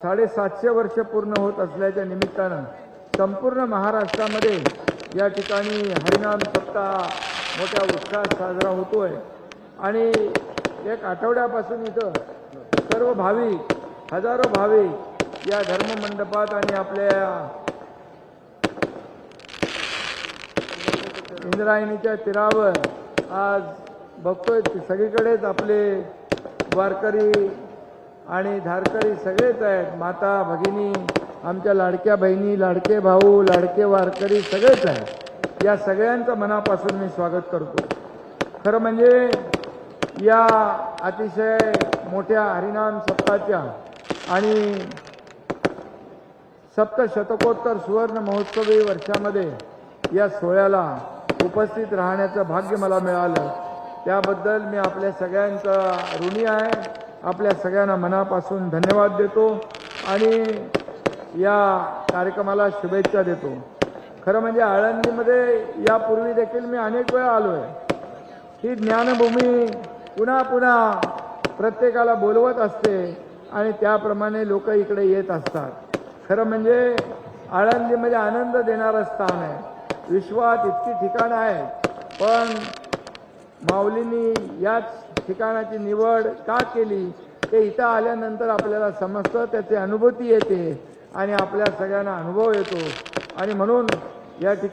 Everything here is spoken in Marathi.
साडेसातशे वर्ष पूर्ण होत असल्याच्या निमित्तानं संपूर्ण महाराष्ट्रामध्ये या ठिकाणी हरिनाम सप्ताह मोठ्या उत्साहात साजरा होतोय. आणि एक आठवड्यापासून इथं सर्व भाविक हजारो भाविक या धर्ममंडपात आणि आपल्या इंद्रायणीच्या तीरावर आज बघतोय. सगळीकडेच आपले वारकरी आणि धारकरी सगळेच आहेत. माता भगिनी आमच्या लाडक्या बहिणी लाडके भाऊ लाडके वारकरी सगळेच आहेत. या सगळ्यांचं मनापासून मी स्वागत करतो. खरं म्हणजे या अतिशय मोठ्या हरिनाम सप्ताच्या आणि सप्तशतकोत्तर सुवर्ण महोत्सवी वर्षामध्ये या सोहळ्याला उपस्थित राहण्याचं भाग्य मला मिळालं. त्याबद्दल मी आपल्या सगळ्यांचा ऋणी आहे. आपल्या सगळ्यांना मनापासून धन्यवाद देतो आणि या कार्यक्रमाला शुभेच्छा देतो. खरं म्हणजे आळंदीमध्ये यापूर्वी देखील मी अनेक वेळा आलो आहे ही ज्ञानभूमी पुन्हा पुन्हा प्रत्येकाला बोलवत असते आणि त्याप्रमाणे लोक इकडे येत असतात. खरं म्हणजे आळंदीमध्ये आनंद देणारं स्थान आहे. विश्वात इतकी ठिकाणं आहेत पण माऊलींनी याच ठिकाणाची निवड का केली? ते इथं आल्यानंतर आपल्याला समजतं त्याची अनुभूती येते आणि आपल्या सगळ्यांना अनुभव येतो. आणि म्हणून या ठिकाणी